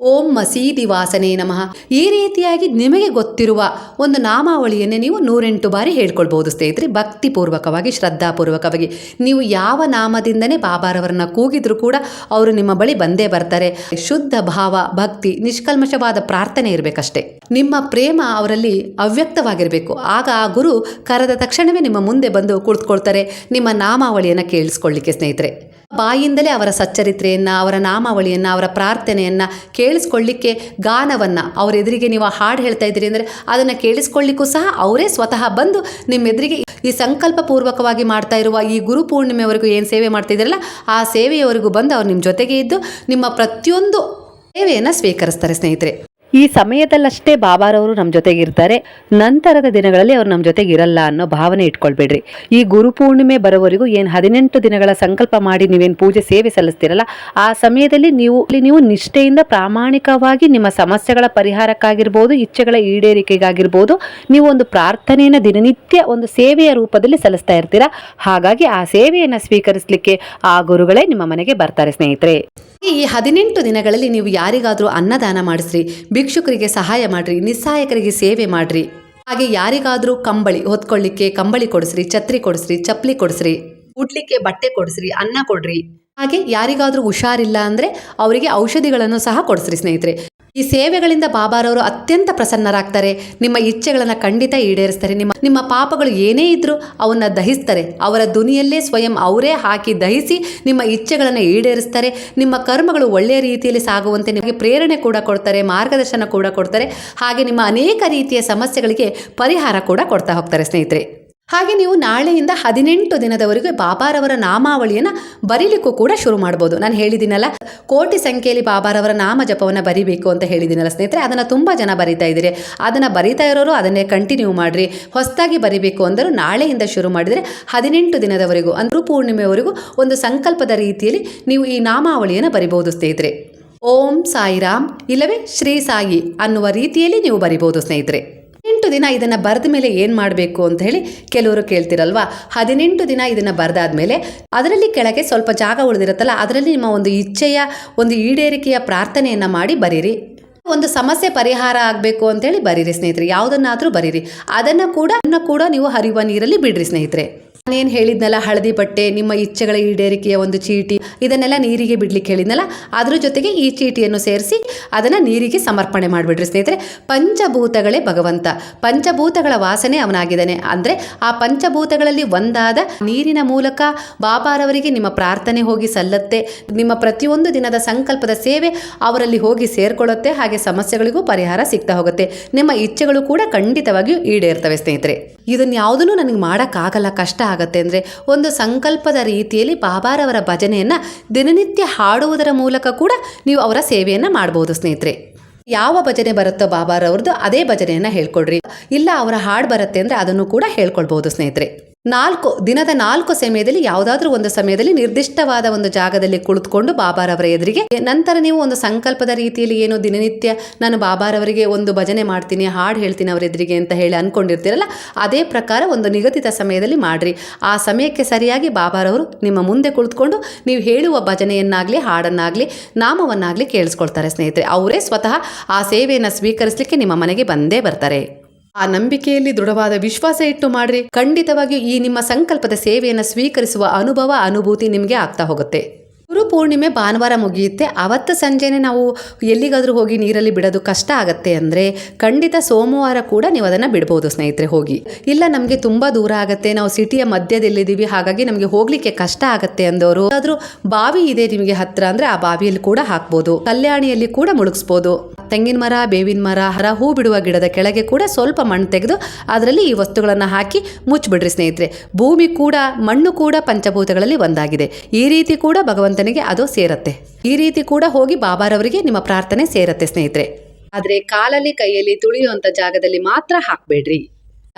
ಓಂ ಮಸೀದಿ ವಾಸನೆ ನಮಃ. ಈ ರೀತಿಯಾಗಿ ನಿಮಗೆ ಗೊತ್ತಿರುವ ಒಂದು ನಾಮಾವಳಿಯನ್ನೇ ನೀವು ನೂರೆಂಟು ಬಾರಿ ಹೇಳ್ಕೊಳ್ಬಹುದು ಸ್ನೇಹಿತರೆ. ಭಕ್ತಿಪೂರ್ವಕವಾಗಿ, ಶ್ರದ್ಧಾಪೂರ್ವಕವಾಗಿ. ನೀವು ಯಾವ ನಾಮದಿಂದನೇ ಬಾಬಾರವರನ್ನ ಕೂಗಿದ್ರು ಕೂಡ ಅವರು ನಿಮ್ಮ ಬಳಿ ಬಂದೇ ಬರ್ತಾರೆ. ಶುದ್ಧ ಭಾವ, ಭಕ್ತಿ, ನಿಷ್ಕಲ್ಮಶವಾದ ಪ್ರಾರ್ಥನೆ ಇರಬೇಕಷ್ಟೇ. ನಿಮ್ಮ ಪ್ರೇಮ ಅವರಲ್ಲಿ ಅವ್ಯಕ್ತವಾಗಿರಬೇಕು. ಆಗ ಆ ಗುರು ಕರೆದ ತಕ್ಷಣವೇ ನಿಮ್ಮ ಮುಂದೆ ಬಂದು ಕುಳಿತುಕೊಳ್ತಾರೆ. ನಿಮ್ಮ ನಾಮಾವಳಿಯನ್ನು ಕೇಳಿಸ್ಕೊಳ್ಳಿಕ್ಕೆ ಸ್ನೇಹಿತರೆ. ಬಾಯಿಂದಲೇ ಅವರ ಸಚ್ಚರಿತ್ರೆಯನ್ನು, ಅವರ ನಾಮಾವಳಿಯನ್ನು, ಅವರ ಪ್ರಾರ್ಥನೆಯನ್ನು ಕೇಳಿಸ್ಕೊಳ್ಳಿಕ್ಕೆ ಗಾನವನ್ನು ಅವ್ರ ಎದುರಿಗೆ ನೀವು ಹಾಡು ಹೇಳ್ತಾ ಇದ್ದೀರಿ ಅಂದರೆ ಅದನ್ನು ಕೇಳಿಸ್ಕೊಳ್ಳಿಕ್ಕೂ ಸಹ ಅವರೇ ಸ್ವತಃ ಬಂದು ನಿಮ್ಮ ಎದುರಿಗೆ ಈ ಸಂಕಲ್ಪ ಪೂರ್ವಕವಾಗಿ ಮಾಡ್ತಾ ಇರುವ ಈ ಗುರು ಪೂರ್ಣಿಮೆವರೆಗೂ ಏನು ಸೇವೆ ಮಾಡ್ತಿದ್ದೀರಲ್ಲ ಆ ಸೇವೆಯವರೆಗೂ ಬಂದು ಅವ್ರು ನಿಮ್ಮ ಜೊತೆಗೆ ಇದ್ದು ನಿಮ್ಮ ಪ್ರತಿಯೊಂದು ಸೇವೆಯನ್ನು ಸ್ವೀಕರಿಸ್ತಾರೆ ಸ್ನೇಹಿತರೆ. ಈ ಸಮಯದಲ್ಲಷ್ಟೇ ಬಾಬಾರವರು ನಮ್ಮ ಜೊತೆಗಿರ್ತಾರೆ ನಂತರದ ದಿನಗಳಲ್ಲಿ ಅವರು ನಮ್ಮ ಜೊತೆಗೆ ಇರಲ್ಲ ಅನ್ನೋ ಭಾವನೆ ಇಟ್ಕೊಳ್ಬೇಡ್ರಿ. ಈ ಗುರು ಪೂರ್ಣಿಮೆ ಬರೋವರೆಗೂ ಏನು ಹದಿನೆಂಟು ದಿನಗಳ ಸಂಕಲ್ಪ ಮಾಡಿ ನೀವೇನು ಪೂಜೆ, ಸೇವೆ ಸಲ್ಲಿಸ್ತೀರಲ್ಲ, ಆ ಸಮಯದಲ್ಲಿ ನೀವು ನೀವು ನಿಷ್ಠೆಯಿಂದ ಪ್ರಾಮಾಣಿಕವಾಗಿ ನಿಮ್ಮ ಸಮಸ್ಯೆಗಳ ಪರಿಹಾರಕ್ಕಾಗಿರ್ಬೋದು, ಇಚ್ಛೆಗಳ ಈಡೇರಿಕೆಗಾಗಿರ್ಬೋದು, ನೀವು ಒಂದು ಪ್ರಾರ್ಥನೆಯನ್ನು ದಿನನಿತ್ಯ ಒಂದು ಸೇವೆಯ ರೂಪದಲ್ಲಿ ಸಲ್ಲಿಸ್ತಾ ಇರ್ತೀರಾ? ಹಾಗಾಗಿ ಆ ಸೇವೆಯನ್ನು ಸ್ವೀಕರಿಸಲಿಕ್ಕೆ ಆ ಗುರುಗಳೇ ನಿಮ್ಮ ಮನೆಗೆ ಬರ್ತಾರೆ ಸ್ನೇಹಿತರೆ. ಈ ಹದಿನೆಂಟು ದಿನಗಳಲ್ಲಿ ನೀವು ಯಾರಿಗಾದರೂ ಅನ್ನದಾನ ಮಾಡಿಸ್ರಿ, ಭಿಕ್ಷುಕರಿಗೆ ಸಹಾಯ ಮಾಡ್ರಿ ನಿಸ್ಸಹಾಯಕರಿಗೆ ಸೇವೆ ಮಾಡ್ರಿ. ಹಾಗೆ ಯಾರಿಗಾದರೂ ಕಂಬಳಿ ಹೊತ್ಕೊಳ್ಳಿಕ್ಕೆ ಕಂಬಳಿ ಕೊಡಿಸ್ರಿ, ಛತ್ರಿ ಕೊಡಿಸ್ರಿ ಚಪ್ಪಲಿ ಕೊಡಿಸ್ರಿ ಉಡ್ಲಿಕ್ಕೆ ಬಟ್ಟೆ ಕೊಡಿಸ್ರಿ, ಅನ್ನ ಕೊಡ್ರಿ. ಹಾಗೆ ಯಾರಿಗಾದರೂ ಹುಷಾರಿಲ್ಲ ಅಂದರೆ ಅವರಿಗೆ ಔಷಧಿಗಳನ್ನು ಸಹ ಕೊಡಿಸ್ರಿ ಸ್ನೇಹಿತರೆ. ಈ ಸೇವೆಗಳಿಂದ ಬಾಬಾರವರು ಅತ್ಯಂತ ಪ್ರಸನ್ನರಾಗ್ತಾರೆ. ನಿಮ್ಮ ಇಚ್ಛೆಗಳನ್ನು ಖಂಡಿತ ಈಡೇರಿಸ್ತಾರೆ. ನಿಮ್ಮ ನಿಮ್ಮ ಪಾಪಗಳು ಏನೇ ಇದ್ರೂ ಅವನ್ನ ದಹಿಸ್ತಾರೆ. ಅವರ ದುನಿಯಲ್ಲೇ ಸ್ವಯಂ ಅವರೇ ಹಾಕಿ ದಹಿಸಿ ನಿಮ್ಮ ಇಚ್ಛೆಗಳನ್ನು ಈಡೇರಿಸ್ತಾರೆ. ನಿಮ್ಮ ಕರ್ಮಗಳು ಒಳ್ಳೆಯ ರೀತಿಯಲ್ಲಿ ಸಾಗುವಂತೆ ನಿಮಗೆ ಪ್ರೇರಣೆ ಕೂಡ ಕೊಡ್ತಾರೆ, ಮಾರ್ಗದರ್ಶನ ಕೂಡ ಕೊಡ್ತಾರೆ. ಹಾಗೆ ನಿಮ್ಮ ಅನೇಕ ರೀತಿಯ ಸಮಸ್ಯೆಗಳಿಗೆ ಪರಿಹಾರ ಕೂಡ ಕೊಡ್ತಾ ಹೋಗ್ತಾರೆ ಸ್ನೇಹಿತರೆ. ಹಾಗೆ ನೀವು ನಾಳೆಯಿಂದ ಹದಿನೆಂಟು ದಿನದವರೆಗೆ ಬಾಬಾರವರ ನಾಮಾವಳಿಯನ್ನು ಬರೀಲಿಕ್ಕೂ ಕೂಡ ಶುರು ಮಾಡ್ಬೋದು. ನಾನು ಹೇಳಿದ್ದೀನಲ್ಲ, ಕೋಟಿ ಸಂಖ್ಯೆಯಲ್ಲಿ ಬಾಬಾರವರ ನಾಮ ಜಪವನ್ನು ಬರಿಬೇಕು ಅಂತ ಹೇಳಿದ್ದೀನಲ್ಲ ಸ್ನೇಹಿತರೆ, ಅದನ್ನು ತುಂಬ ಜನ ಬರಿತಾ ಇದ್ದೀರಿ. ಅದನ್ನು ಬರಿತಾ ಇರೋರು ಅದನ್ನೇ ಕಂಟಿನ್ಯೂ ಮಾಡಿರಿ. ಹೊಸದಾಗಿ ಬರಿಬೇಕು ಅಂದರೂ ನಾಳೆಯಿಂದ ಶುರು ಮಾಡಿದರೆ ಹದಿನೆಂಟು ದಿನದವರೆಗೂ ಅಂದ್ರು ಪೂರ್ಣಿಮೆವರೆಗೂ ಒಂದು ಸಂಕಲ್ಪದ ರೀತಿಯಲ್ಲಿ ನೀವು ಈ ನಾಮಾವಳಿಯನ್ನು ಬರಿಬೋದು ಸ್ನೇಹಿತರೆ. ಓಂ ಸಾಯಿರಾಮ್, ಇಲ್ಲವೇ ಶ್ರೀ ಸಾಯಿ ಅನ್ನುವ ರೀತಿಯಲ್ಲಿ ನೀವು ಬರಿಬೋದು ಸ್ನೇಹಿತರೆ. ಹದಿನೆಂಟು ದಿನ ಇದನ್ನು ಬರೆದ ಮೇಲೆ ಏನು ಮಾಡಬೇಕು ಅಂತ ಹೇಳಿ ಕೆಲವರು ಕೇಳ್ತಿರಲ್ವಾ? ಹದಿನೆಂಟು ದಿನ ಇದನ್ನು ಬರೆದಾದ್ಮೇಲೆ ಅದರಲ್ಲಿ ಕೆಳಗೆ ಸ್ವಲ್ಪ ಜಾಗ ಉಳಿದಿರುತ್ತಲ್ಲ, ಅದರಲ್ಲಿ ನಿಮ್ಮ ಒಂದು ಇಚ್ಛೆಯ, ಒಂದು ಈಡೇರಿಕೆಯ ಪ್ರಾರ್ಥನೆಯನ್ನು ಮಾಡಿ ಬರೀರಿ. ಒಂದು ಸಮಸ್ಯೆ ಪರಿಹಾರ ಆಗಬೇಕು ಅಂತೇಳಿ ಬರೀರಿ ಸ್ನೇಹಿತರೆ, ಯಾವುದನ್ನಾದರೂ ಬರೀರಿ. ಅದನ್ನು ಕೂಡ ಅದನ್ನು ಕೂಡ ನೀವು ಹರಿಯುವ ನೀರಲ್ಲಿ ಬಿಡ್ರಿ ಸ್ನೇಹಿತರೆ. ನಾನೇನು ಹೇಳಿದ್ನಲ್ಲ ಹಳದಿ ಬಟ್ಟೆ, ನಿಮ್ಮ ಇಚ್ಛೆಗಳ ಈಡೇರಿಕೆಯ ಒಂದು ಚೀಟಿ, ಇದನ್ನೆಲ್ಲ ನೀರಿಗೆ ಬಿಡ್ಲಿಕ್ಕೆ ಹೇಳಿದ್ನಲ್ಲ, ಅದ್ರ ಜೊತೆಗೆ ಈ ಚೀಟಿಯನ್ನು ಸೇರಿಸಿ ಅದನ್ನು ನೀರಿಗೆ ಸಮರ್ಪಣೆ ಮಾಡಿಬಿಡ್ರಿ ಸ್ನೇಹಿತರೆ. ಪಂಚಭೂತಗಳೇ ಭಗವಂತ. ಪಂಚಭೂತಗಳ ವಾಸನೆ ಅವನಾಗಿದ್ದಾನೆ. ಅಂದರೆ ಆ ಪಂಚಭೂತಗಳಲ್ಲಿ ಒಂದಾದ ನೀರಿನ ಮೂಲಕ ಬಾಬಾರವರಿಗೆ ನಿಮ್ಮ ಪ್ರಾರ್ಥನೆ ಹೋಗಿ ಸಲ್ಲತ್ತೆ. ನಿಮ್ಮ ಪ್ರತಿಯೊಂದು ದಿನದ ಸಂಕಲ್ಪದ ಸೇವೆ ಅವರಲ್ಲಿ ಹೋಗಿ ಸೇರ್ಕೊಳ್ಳುತ್ತೆ. ಹಾಗೆ ಸಮಸ್ಯೆಗಳಿಗೂ ಪರಿಹಾರ ಸಿಗ್ತಾ ಹೋಗುತ್ತೆ. ನಿಮ್ಮ ಇಚ್ಛೆಗಳು ಕೂಡ ಖಂಡಿತವಾಗಿಯೂ ಈಡೇರ್ತವೆ ಸ್ನೇಹಿತರೆ. ಇದನ್ನು ಯಾವುದನ್ನು ನನಗೆ ಮಾಡೋಕ್ಕಾಗಲ್ಲ, ಕಷ್ಟ ಆಗುತ್ತೆ. ಅಂದರೆ ಒಂದು ಸಂಕಲ್ಪದ ರೀತಿಯಲ್ಲಿ ಬಾಬಾರವರ ಭಜನೆಯನ್ನು ದಿನನಿತ್ಯ ಹಾಡುವುದರ ಮೂಲಕ ಕೂಡ ನೀವು ಅವರ ಸೇವೆಯನ್ನು ಮಾಡ್ಬೋದು ಸ್ನೇಹಿತರೆ. ಯಾವ ಭಜನೆ ಬರುತ್ತೋ ಬಾಬಾರವ್ರದ್ದು ಅದೇ ಭಜನೆಯನ್ನು ಹೇಳ್ಕೊಡ್ರಿ. ಇಲ್ಲ, ಅವರ ಹಾಡು ಬರುತ್ತೆ ಅಂದರೆ ಅದನ್ನು ಕೂಡ ಹೇಳ್ಕೊಳ್ಬೋದು ಸ್ನೇಹಿತರೆ. ನಾಲ್ಕು, ದಿನದ ನಾಲ್ಕು ಸಮಯದಲ್ಲಿ, ಯಾವುದಾದ್ರೂ ಒಂದು ಸಮಯದಲ್ಲಿ ನಿರ್ದಿಷ್ಟವಾದ ಒಂದು ಜಾಗದಲ್ಲಿ ಕುಳಿತುಕೊಂಡು ಬಾಬಾರವರ ಎದುರಿಗೆ, ನಂತರ ನೀವು ಒಂದು ಸಂಕಲ್ಪದ ರೀತಿಯಲ್ಲಿ ಏನು ದಿನನಿತ್ಯ ನಾನು ಬಾಬಾರವರಿಗೆ ಒಂದು ಭಜನೆ ಮಾಡ್ತೀನಿ, ಹಾಡು ಹೇಳ್ತೀನಿ ಅವರ ಎದುರಿಗೆ ಅಂತ ಹೇಳಿ ಅನ್ಕೊಂಡಿರ್ತೀರಲ್ಲ, ಅದೇ ಪ್ರಕಾರ ಒಂದು ನಿಗದಿತ ಸಮಯದಲ್ಲಿ ಮಾಡ್ರಿ. ಆ ಸಮಯಕ್ಕೆ ಸರಿಯಾಗಿ ಬಾಬಾರವರು ನಿಮ್ಮ ಮುಂದೆ ಕುಳಿತುಕೊಂಡು ನೀವು ಹೇಳುವ ಭಜನೆಯನ್ನಾಗಲಿ, ಹಾಡನ್ನಾಗಲಿ, ನಾಮವನ್ನಾಗಲಿ ಕೇಳಿಸ್ಕೊಳ್ತಾರೆ ಸ್ನೇಹಿತರೆ. ಅವರೇ ಸ್ವತಃ ಆ ಸೇವೆಯನ್ನು ಸ್ವೀಕರಿಸಲಿಕ್ಕೆ ನಿಮ್ಮ ಮನೆಗೆ ಬಂದೇ ಬರ್ತಾರೆ. ಆ ನಂಬಿಕೆಯಲ್ಲಿ ದೃಢವಾದ ವಿಶ್ವಾಸ ಇಟ್ಟು ಮಾಡ್ರಿ. ಖಂಡಿತವಾಗಿಯೂ ಈ ನಿಮ್ಮ ಸಂಕಲ್ಪದ ಸೇವೆಯನ್ನು ಸ್ವೀಕರಿಸುವ ಅನುಭವ, ಅನುಭೂತಿ ನಿಮಗೆ ಆಗ್ತಾ ಹೋಗುತ್ತೆ. ಗುರು ಪೂರ್ಣಿಮೆ ಭಾನುವಾರ ಮುಗಿಯುತ್ತೆ. ಅವತ್ತು ಸಂಜೆನೆ ನಾವು ಎಲ್ಲಿಗಾದರೂ ಹೋಗಿ ನೀರಲ್ಲಿ ಬಿಡೋದು ಕಷ್ಟ ಆಗತ್ತೆ ಅಂದರೆ ಖಂಡಿತ ಸೋಮವಾರ ಕೂಡ ನೀವು ಅದನ್ನು ಬಿಡ್ಬೋದು ಸ್ನೇಹಿತರೆ, ಹೋಗಿ. ಇಲ್ಲ ನಮಗೆ ತುಂಬ ದೂರ ಆಗುತ್ತೆ, ನಾವು ಸಿಟಿಯ ಮಧ್ಯದಲ್ಲಿದ್ದೀವಿ, ಹಾಗಾಗಿ ನಮಗೆ ಹೋಗಲಿಕ್ಕೆ ಕಷ್ಟ ಆಗುತ್ತೆ ಅಂದವರು ಆದರೂ ಬಾವಿ ಇದೆ ನಿಮಗೆ ಹತ್ರ ಅಂದರೆ ಆ ಬಾವಿಯಲ್ಲಿ ಕೂಡ ಹಾಕ್ಬೋದು. ಕಲ್ಯಾಣಿಯಲ್ಲಿ ಕೂಡ ಮುಳುಗಿಸ್ಬೋದು. ತೆಂಗಿನ ಮರ, ಬೇವಿನ ಮರ, ಹರ, ಹೂ ಬಿಡುವ ಗಿಡದ ಕೆಳಗೆ ಕೂಡ ಸ್ವಲ್ಪ ಮಣ್ಣು ತೆಗೆದು ಅದರಲ್ಲಿ ಈ ವಸ್ತುಗಳನ್ನು ಹಾಕಿ ಮುಚ್ಚಿಬಿಡ್ರಿ ಸ್ನೇಹಿತರೆ. ಭೂಮಿ ಕೂಡ, ಮಣ್ಣು ಕೂಡ ಪಂಚಭೂತಗಳಲ್ಲಿ ಒಂದಾಗಿದೆ. ಈ ರೀತಿ ಕೂಡ ಭಗವಂತನಿಗೆ ಅದು ಸೇರತ್ತೆ. ಈ ರೀತಿ ಕೂಡ ಹೋಗಿ ಬಾಬಾರವರಿಗೆ ನಿಮ್ಮ ಪ್ರಾರ್ಥನೆ ಸೇರತ್ತೆ ಸ್ನೇಹಿತರೆ. ಆದರೆ ಕಾಲಲ್ಲಿ ಕೈಯಲ್ಲಿ ತುಳಿಯುವಂಥ ಜಾಗದಲ್ಲಿ ಮಾತ್ರ ಹಾಕಬೇಡ್ರಿ.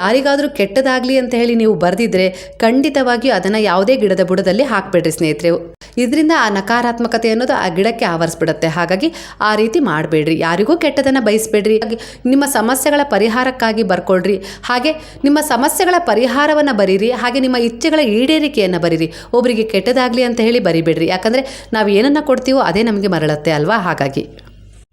ಯಾರಿಗಾದರೂ ಕೆಟ್ಟದಾಗಲಿ ಅಂತ ಹೇಳಿ ನೀವು ಬರೆದಿದ್ರೆ ಖಂಡಿತವಾಗಿಯೂ ಅದನ್ನು ಯಾವುದೇ ಗಿಡದ ಬುಡದಲ್ಲಿ ಹಾಕಬೇಡ್ರಿ ಸ್ನೇಹಿತರೆ. ಇದರಿಂದ ಆ ನಕಾರಾತ್ಮಕತೆ ಅನ್ನೋದು ಆ ಗಿಡಕ್ಕೆ ಆವರಿಸ್ಬಿಡುತ್ತೆ. ಹಾಗಾಗಿ ಆ ರೀತಿ ಮಾಡಬೇಡ್ರಿ. ಯಾರಿಗೂ ಕೆಟ್ಟದನ್ನು ಬಯಸಬೇಡ್ರಿ. ನಿಮ್ಮ ಸಮಸ್ಯೆಗಳ ಪರಿಹಾರಕ್ಕಾಗಿ ಬರ್ಕೊಳ್ರಿ. ಹಾಗೆ ನಿಮ್ಮ ಸಮಸ್ಯೆಗಳ ಪರಿಹಾರವನ್ನು ಬರೀರಿ. ಹಾಗೆ ನಿಮ್ಮ ಇಚ್ಛೆಗಳ ಈಡೇರಿಕೆಯನ್ನು ಬರೀರಿ. ಒಬ್ಬರಿಗೆ ಕೆಟ್ಟದಾಗಲಿ ಅಂತ ಹೇಳಿ ಬರಿಬೇಡ್ರಿ. ಯಾಕಂದರೆ ನಾವು ಏನನ್ನು ಕೊಡ್ತೀವೋ ಅದೇ ನಮಗೆ ಮರಳುತ್ತೆ ಅಲ್ವಾ? ಹಾಗಾಗಿ.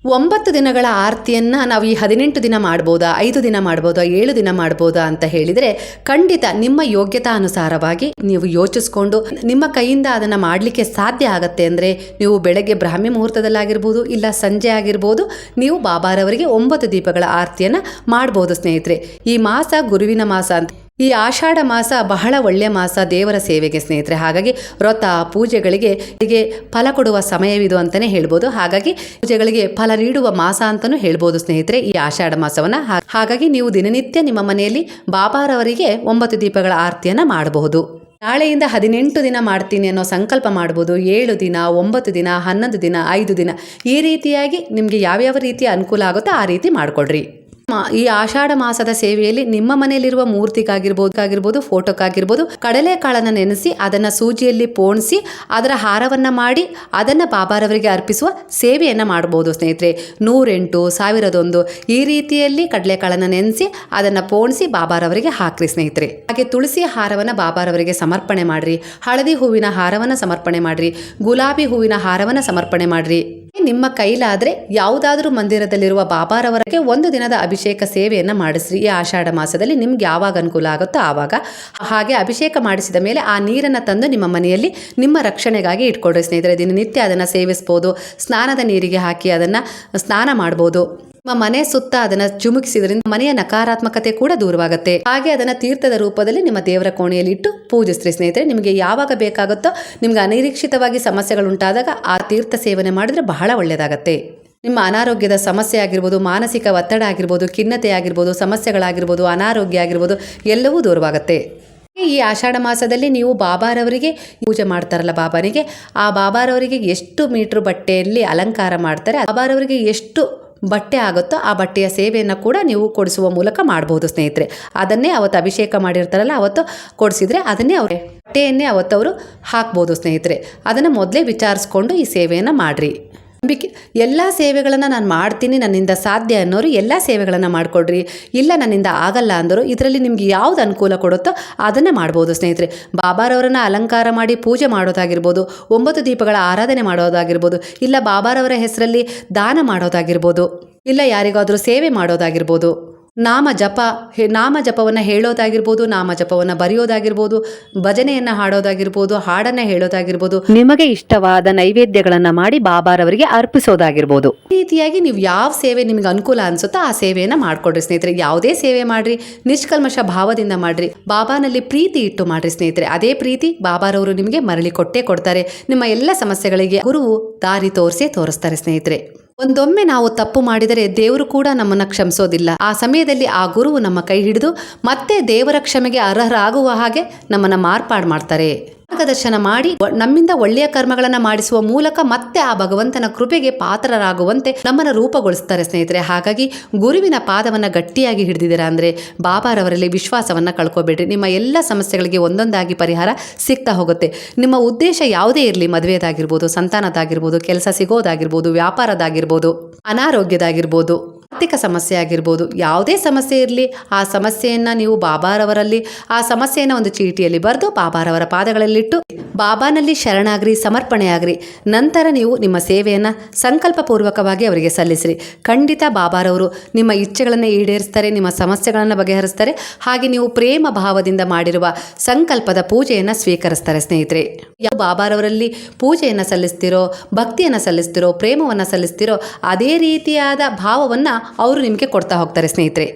ಒಂಬತ್ತು ದಿನಗಳ ಆರತಿಯನ್ನು ನಾವು ಈ ಹದಿನೆಂಟು ದಿನ ಮಾಡ್ಬೋದಾ, ಐದು ದಿನ ಮಾಡ್ಬೋದಾ, ಏಳು ದಿನ ಮಾಡ್ಬೋದಾ ಅಂತ ಹೇಳಿದರೆ ಖಂಡಿತ ನಿಮ್ಮ ಯೋಗ್ಯತಾ ಅನುಸಾರವಾಗಿ ನೀವು ಯೋಚಿಸ್ಕೊಂಡು ನಿಮ್ಮ ಕೈಯಿಂದ ಅದನ್ನು ಮಾಡಲಿಕ್ಕೆ ಸಾಧ್ಯ ಆಗತ್ತೆ ಅಂದರೆ ನೀವು ಬೆಳಗ್ಗೆ ಬ್ರಾಹ್ಮಿ ಮುಹೂರ್ತದಲ್ಲಾಗಿರ್ಬೋದು ಇಲ್ಲ ಸಂಜೆ ಆಗಿರ್ಬೋದು ನೀವು ಬಾಬಾರವರಿಗೆ ಒಂಬತ್ತು ದೀಪಗಳ ಆರತಿಯನ್ನು ಮಾಡ್ಬೋದು ಸ್ನೇಹಿತರೆ. ಈ ಮಾಸ ಗುರುವಿನ ಮಾಸ ಅಂತ ಈ ಆಷಾಢ ಮಾಸ ಬಹಳ ಒಳ್ಳೆಯ ಮಾಸ ದೇವರ ಸೇವೆಗೆ ಸ್ನೇಹಿತರೆ. ಹಾಗಾಗಿ ವ್ರತ, ಪೂಜೆಗಳಿಗೆ ಹೀಗೆ ಫಲ ಕೊಡುವ ಸಮಯವಿದು ಅಂತಲೇ ಹೇಳ್ಬೋದು. ಹಾಗಾಗಿ ಪೂಜೆಗಳಿಗೆ ಫಲ ನೀಡುವ ಮಾಸ ಅಂತಲೂ ಹೇಳ್ಬೋದು ಸ್ನೇಹಿತರೆ ಈ ಆಷಾಢ ಮಾಸವನ್ನು. ಹಾಗಾಗಿ ನೀವು ದಿನನಿತ್ಯ ನಿಮ್ಮ ಮನೆಯಲ್ಲಿ ಬಾಬಾರವರಿಗೆ ಒಂಬತ್ತು ದೀಪಗಳ ಆರತಿಯನ್ನು ಮಾಡಬಹುದು. ನಾಳೆಯಿಂದ ಹದಿನೆಂಟು ದಿನ ಮಾಡ್ತೀನಿ ಅನ್ನೋ ಸಂಕಲ್ಪ ಮಾಡ್ಬೋದು. ಏಳು ದಿನ, ಒಂಬತ್ತು ದಿನ, ಹನ್ನೊಂದು ದಿನ, ಐದು ದಿನ ಈ ರೀತಿಯಾಗಿ ನಿಮಗೆ ಯಾವ್ಯಾವ ರೀತಿಯ ಅನುಕೂಲ ಆಗುತ್ತೋ ಆ ರೀತಿ ಮಾಡಿಕೊಡ್ರಿ. ಈ ಆಷಾಢ ಮಾಸದ ಸೇವೆಯಲ್ಲಿ ನಿಮ್ಮ ಮನೆಯಲ್ಲಿರುವ ಮೂರ್ತಿಗಾಗಿರ್ಬೋದು ಆಗಿರ್ಬೋದು ಫೋಟೋಕ್ಕಾಗಿರ್ಬೋದು ಕಡಲೆಕಾಳನ್ನು ನೆನೆಸಿ, ಅದನ್ನ ಸೂಜಿಯಲ್ಲಿ ಪೋಣಿಸಿ, ಅದರ ಹಾರವನ್ನ ಮಾಡಿ, ಅದನ್ನ ಬಾಬಾರವರಿಗೆ ಅರ್ಪಿಸುವ ಸೇವೆಯನ್ನ ಮಾಡಬಹುದು ಸ್ನೇಹಿತರೆ. ನೂರೆಂಟು, ಸಾವಿರದೊಂದು ಈ ರೀತಿಯಲ್ಲಿ ಕಡಲೆಕಾಳನ್ನು ನೆನೆಸಿ, ಅದನ್ನ ಪೋಣಿಸಿ ಬಾಬಾರವರಿಗೆ ಹಾಕ್ರಿ ಸ್ನೇಹಿತರೆ. ಹಾಗೆ ತುಳಸಿ ಹಾರವನ್ನ ಬಾಬಾರವರಿಗೆ ಸಮರ್ಪಣೆ ಮಾಡ್ರಿ. ಹಳದಿ ಹೂವಿನ ಹಾರವನ್ನ ಸಮರ್ಪಣೆ ಮಾಡ್ರಿ. ಗುಲಾಬಿ ಹೂವಿನ ಹಾರವನ್ನ ಸಮರ್ಪಣೆ ಮಾಡ್ರಿ. ನಿಮ್ಮ ಕೈಲಾದರೆ ಯಾವುದಾದ್ರೂ ಮಂದಿರದಲ್ಲಿರುವ ಬಾಬಾರವರಿಗೆ ಒಂದು ದಿನದ ಅಭಿಷೇಕ ಸೇವೆಯನ್ನು ಮಾಡಿಸ್ರಿ. ಈ ಆಷಾಢ ಮಾಸದಲ್ಲಿ ನಿಮ್ಗೆ ಯಾವಾಗ ಅನುಕೂಲ ಆಗುತ್ತೋ ಆವಾಗ ಹಾಗೆ ಅಭಿಷೇಕ ಮಾಡಿಸಿದ ಮೇಲೆ ಆ ನೀರನ್ನು ತಂದು ನಿಮ್ಮ ಮನೆಯಲ್ಲಿ ನಿಮ್ಮ ರಕ್ಷಣೆಗಾಗಿ ಇಟ್ಕೊಡ್ರಿ ಸ್ನೇಹಿತರೆ, ದಿನನಿತ್ಯ ಅದನ್ನು ಸೇವಿಸ್ಬೋದು, ಸ್ನಾನದ ನೀರಿಗೆ ಹಾಕಿ ಅದನ್ನು ಸ್ನಾನ ಮಾಡ್ಬೋದು. ನಿಮ್ಮ ಮನೆ ಸುತ್ತ ಅದನ್ನ ಚುಮುಕಿಸಿದ್ರಿಂದ ಮನೆಯ ನಕಾರಾತ್ಮಕತೆ ಕೂಡ ದೂರವಾಗುತ್ತೆ. ಹಾಗೆ ಅದನ್ನ ತೀರ್ಥದ ರೂಪದಲ್ಲಿ ನಿಮ್ಮ ದೇವರ ಕೋಣೆಯಲ್ಲಿ ಇಟ್ಟು ಪೂಜಿಸ್ರಿ ಸ್ನೇಹಿತರೆ, ನಿಮಗೆ ಯಾವಾಗ ಬೇಕಾಗುತ್ತೋ ನಿಮ್ಗೆ ಅನಿರೀಕ್ಷಿತವಾಗಿ ಸಮಸ್ಯೆಗಳುಂಟಾದಾಗ ಆ ತೀರ್ಥ ಸೇವನೆ ಮಾಡಿದ್ರೆ ಬಹಳ ಒಳ್ಳೆಯದಾಗತ್ತೆ ನಿಮ್ಮ ಅನಾರೋಗ್ಯದ ಸಮಸ್ಯೆ ಆಗಿರ್ಬೋದು, ಮಾನಸಿಕ ಒತ್ತಡ ಆಗಿರ್ಬೋದು, ಖಿನ್ನತೆ ಆಗಿರ್ಬೋದು, ಸಮಸ್ಯೆಗಳಾಗಿರ್ಬೋದು, ಅನಾರೋಗ್ಯ ಆಗಿರ್ಬೋದು, ಎಲ್ಲವೂ ದೂರವಾಗುತ್ತೆ. ಈ ಆಷಾಢ ಮಾಸದಲ್ಲಿ ನೀವು ಬಾಬಾರವರಿಗೆ ಪೂಜೆ ಮಾಡ್ತಾರಲ್ಲ ಬಾಬಾನಿಗೆ ಆ ಬಾಬಾರವರಿಗೆ ಎಷ್ಟು ಮೀಟ್ರ್ ಬಟ್ಟೆಯಲ್ಲಿ ಅಲಂಕಾರ ಮಾಡ್ತಾರೆ ಬಾಬಾರವರಿಗೆ ಎಷ್ಟು ಬಟ್ಟೆ ಆಗುತ್ತೋ ಆ ಬಟ್ಟೆಯ ಸೇವೆಯನ್ನು ಕೂಡ ನೀವು ಕೊಡಿಸುವ ಮೂಲಕ ಮಾಡ್ಬೋದು, ಸ್ನೇಹಿತರೆ. ಅದನ್ನೇ ಅವತ್ತು ಅಭಿಷೇಕ ಮಾಡಿರ್ತಾರಲ್ಲ, ಅವತ್ತು ಕೊಡಿಸಿದರೆ ಅದನ್ನೇ ಅವ್ರೆ ಬಟ್ಟೆಯನ್ನೇ ಅವತ್ತವರು ಹಾಕ್ಬೋದು, ಸ್ನೇಹಿತರೆ. ಅದನ್ನು ಮೊದಲೇ ವಿಚಾರಿಸ್ಕೊಂಡು ಈ ಸೇವೆಯನ್ನು ಮಾಡಿರಿ. ನಂಬಿಕೆ ಎಲ್ಲ ಸೇವೆಗಳನ್ನು ನಾನು ಮಾಡ್ತೀನಿ, ನನ್ನಿಂದ ಸಾಧ್ಯ ಅನ್ನೋರು ಎಲ್ಲ ಸೇವೆಗಳನ್ನು ಮಾಡಿಕೊಡ್ರಿ. ಇಲ್ಲ ನನ್ನಿಂದ ಆಗಲ್ಲ ಅಂದರು ಇದರಲ್ಲಿ ನಿಮ್ಗೆ ಯಾವ್ದು ಅನುಕೂಲ ಕೊಡುತ್ತೋ ಅದನ್ನು ಮಾಡ್ಬೋದು ಸ್ನೇಹಿತರೆ. ಬಾಬಾರವರನ್ನು ಅಲಂಕಾರ ಮಾಡಿ ಪೂಜೆ ಮಾಡೋದಾಗಿರ್ಬೋದು, ಒಂಬತ್ತು ದೀಪಗಳ ಆರಾಧನೆ ಮಾಡೋದಾಗಿರ್ಬೋದು, ಇಲ್ಲ ಬಾಬಾರವರ ಹೆಸರಲ್ಲಿ ದಾನ ಮಾಡೋದಾಗಿರ್ಬೋದು, ಇಲ್ಲ ಯಾರಿಗಾದರೂ ಸೇವೆ ಮಾಡೋದಾಗಿರ್ಬೋದು. ನಾಮ ಜಪ ಹೆ- ನಾಮ ಜಪವನ್ನು ಹೇಳೋದಾಗಿರ್ಬೋದು ನಾಮ ಜಪವನ್ನು ಬರೆಯೋದಾಗಿರ್ಬೋದು ಭಜನೆಯನ್ನು ಹಾಡೋದಾಗಿರ್ಬೋದು ಹಾಡನ್ನು ಹೇಳೋದಾಗಿರ್ಬೋದು. ನಿಮಗೆ ಇಷ್ಟವಾದ ನೈವೇದ್ಯಗಳನ್ನು ಮಾಡಿ ಬಾಬಾರವರಿಗೆ ಅರ್ಪಿಸೋದಾಗಿರ್ಬೋದು. ಈ ರೀತಿಯಾಗಿ ನೀವು ಯಾವ ಸೇವೆ ನಿಮಗೆ ಅನುಕೂಲ ಅನ್ಸುತ್ತೋ ಆ ಸೇವೆಯನ್ನು ಮಾಡಿಕೊಡ್ರಿ ಸ್ನೇಹಿತರೆ. ಯಾವುದೇ ಸೇವೆ ಮಾಡ್ರಿ ನಿಷ್ಕಲ್ಮಶ ಭಾವದಿಂದ ಮಾಡ್ರಿ. ಬಾಬಾನಲ್ಲಿ ಪ್ರೀತಿ ಇಟ್ಟು ಮಾಡ್ರಿ ಸ್ನೇಹಿತರೆ. ಅದೇ ಪ್ರೀತಿ ಬಾಬಾರವರು ನಿಮಗೆ ಮರಳಿ ಕೊಟ್ಟೇ ಕೊಡ್ತಾರೆ. ನಿಮ್ಮ ಎಲ್ಲ ಸಮಸ್ಯೆಗಳಿಗೆ ಗುರುವು ದಾರಿ ತೋರಿಸೇ ತೋರಿಸ್ತಾರೆ ಸ್ನೇಹಿತರೆ. ಒಂದೊಮ್ಮೆ ನಾವು ತಪ್ಪು ಮಾಡಿದರೆ ದೇವರು ಕೂಡ ನಮ್ಮನ್ನು ಕ್ಷಮಿಸೋದಿಲ್ಲ. ಆ ಸಮಯದಲ್ಲಿ ಆ ಗುರುವು ನಮ್ಮ ಕೈ ಹಿಡಿದು ಮತ್ತೆ ದೇವರ ಕ್ಷಮೆಗೆ ಅರ್ಹರಾಗುವ ಹಾಗೆ ನಮ್ಮನ್ನು ಮಾರ್ಪಾಡು ಮಾಡ್ತಾರೆ. ಮಾರ್ಗದರ್ಶನ ಮಾಡಿ ನಮ್ಮಿಂದ ಒಳ್ಳೆಯ ಕರ್ಮಗಳನ್ನು ಮಾಡಿಸುವ ಮೂಲಕ ಮತ್ತೆ ಆ ಭಗವಂತನ ಕೃಪೆಗೆ ಪಾತ್ರರಾಗುವಂತೆ ನಮ್ಮನ್ನು ರೂಪಗೊಳಿಸ್ತಾರೆ ಸ್ನೇಹಿತರೆ. ಹಾಗಾಗಿ ಗುರುವಿನ ಪಾದವನ್ನು ಗಟ್ಟಿಯಾಗಿ ಹಿಡಿದಿದ್ದೀರಾ ಅಂದರೆ ಬಾಬಾರವರಲ್ಲಿ ವಿಶ್ವಾಸವನ್ನು ಕಳ್ಕೊಬೇಡ್ರಿ. ನಿಮ್ಮ ಎಲ್ಲ ಸಮಸ್ಯೆಗಳಿಗೆ ಒಂದೊಂದಾಗಿ ಪರಿಹಾರ ಸಿಗ್ತಾ ಹೋಗುತ್ತೆ. ನಿಮ್ಮ ಉದ್ದೇಶ ಯಾವುದೇ ಇರಲಿ, ಮದುವೆದಾಗಿರ್ಬೋದು, ಸಂತಾನದಾಗಿರ್ಬೋದು, ಕೆಲಸ ಸಿಗೋದಾಗಿರ್ಬೋದು, ವ್ಯಾಪಾರದಾಗಿರ್ಬೋದು, ಅನಾರೋಗ್ಯದಾಗಿರ್ಬೋದು ಆರ್ಥಿಕ ಸಮಸ್ಯೆ ಆಗಿರ್ಬೋದು, ಯಾವುದೇ ಸಮಸ್ಯೆ ಇರಲಿ, ಆ ಸಮಸ್ಯೆಯನ್ನು ನೀವು ಬಾಬಾರವರಲ್ಲಿ, ಆ ಸಮಸ್ಯೆಯನ್ನು ಒಂದು ಚೀಟಿಯಲ್ಲಿ ಬರೆದು ಬಾಬಾರವರ ಪಾದಗಳಲ್ಲಿಟ್ಟು, ಬಾಬಾನಲ್ಲಿ ಶರಣಾಗ್ರಿ, ಸಮರ್ಪಣೆಯಾಗ್ರಿ. ನಂತರ ನೀವು ನಿಮ್ಮ ಸೇವೆಯನ್ನು ಸಂಕಲ್ಪಪೂರ್ವಕವಾಗಿ ಅವರಿಗೆ ಸಲ್ಲಿಸಿರಿ. ಖಂಡಿತ ಬಾಬಾರವರು ನಿಮ್ಮ ಇಚ್ಛೆಗಳನ್ನು ಈಡೇರಿಸ್ತಾರೆ, ನಿಮ್ಮ ಸಮಸ್ಯೆಗಳನ್ನು ಬಗೆಹರಿಸ್ತಾರೆ. ಹಾಗೆ ನೀವು ಪ್ರೇಮ ಭಾವದಿಂದ ಮಾಡಿರುವ ಸಂಕಲ್ಪದ ಪೂಜೆಯನ್ನು ಸ್ವೀಕರಿಸ್ತಾರೆ ಸ್ನೇಹಿತರೆ. ಯಾವ ಬಾಬಾರವರಲ್ಲಿ ಪೂಜೆಯನ್ನು ಸಲ್ಲಿಸ್ತಿರೋ, ಭಕ್ತಿಯನ್ನು ಸಲ್ಲಿಸ್ತಿರೋ, ಪ್ರೇಮವನ್ನು ಸಲ್ಲಿಸ್ತಿರೋ, ಅದೇ ರೀತಿಯಾದ ಭಾವವನ್ನು ಅವರು ನಿಮಗೆ ಕೊಡ್ತಾ ಹೋಗ್ತಾರೆ ಸ್ನೇಹಿತರೆ.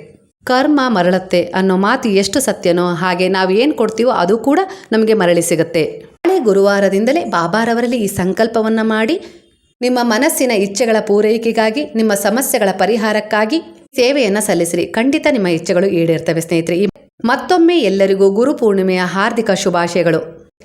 ಕರ್ಮ ಮರಳತ್ತೆ ಅನ್ನೋ ಮಾತು ಎಷ್ಟು ಸತ್ಯನೋ ಹಾಗೆ ನಾವು ಏನು ಕೊಡ್ತೀವೋ ಅದು ಕೂಡ ನಮಗೆ ಮರಳಿ ಸಿಗುತ್ತೆ. ನಾಳೆ ಗುರುವಾರದಿಂದಲೇ ಬಾಬಾರವರಲ್ಲಿ ಈ ಸಂಕಲ್ಪವನ್ನು ಮಾಡಿ, ನಿಮ್ಮ ಮನಸ್ಸಿನ ಇಚ್ಛೆಗಳ ಪೂರೈಕೆಗಾಗಿ, ನಿಮ್ಮ ಸಮಸ್ಯೆಗಳ ಪರಿಹಾರಕ್ಕಾಗಿ ಸೇವೆಯನ್ನು ಸಲ್ಲಿಸಿರಿ. ಖಂಡಿತ ನಿಮ್ಮ ಇಚ್ಛೆಗಳು ಈಡೇರ್ತವೆ ಸ್ನೇಹಿತರೆ. ಮತ್ತೊಮ್ಮೆ ಎಲ್ಲರಿಗೂ ಗುರು ಪೂರ್ಣಿಮೆಯ ಹಾರ್ದಿಕ ಶುಭಾಶಯಗಳು.